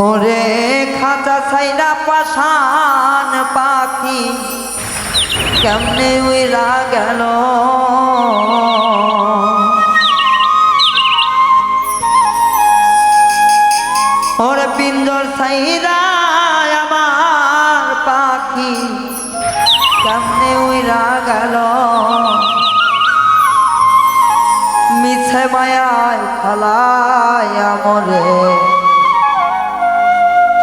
ওরে খাঁচা ছাইরা পাশান পাখি। কেমনে উইরা গেল? ওরে পিঞ্জর ছাইরা আমার পাখি। কেমনে উইরা গেল? মিছে মায়ায় খালায় আমরে।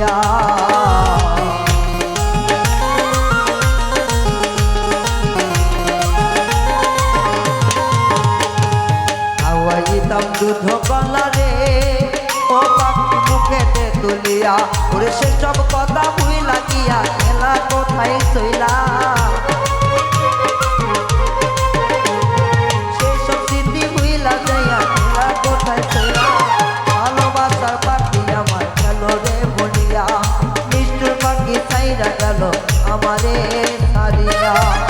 তোলিয়া হাওয়াইতাম দুধ কলারে ও পাখি মুখেতে তুলিয়া। ওরে সেসব কথা ভুই লাগিয়া খেলা কোথায় চইলা আমারে সারিয়া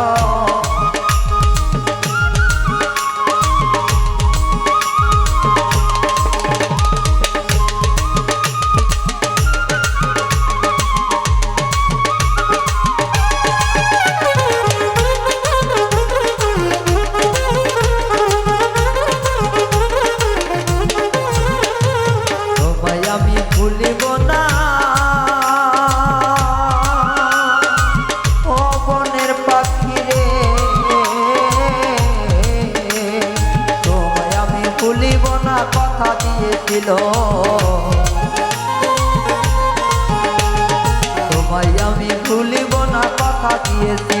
দিয়েছিল তোমায় আমি ভুলিব না কথা দিয়েছিল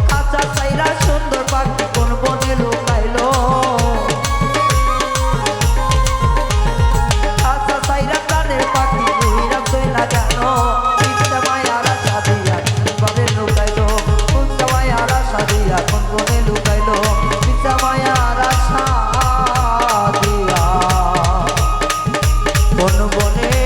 মন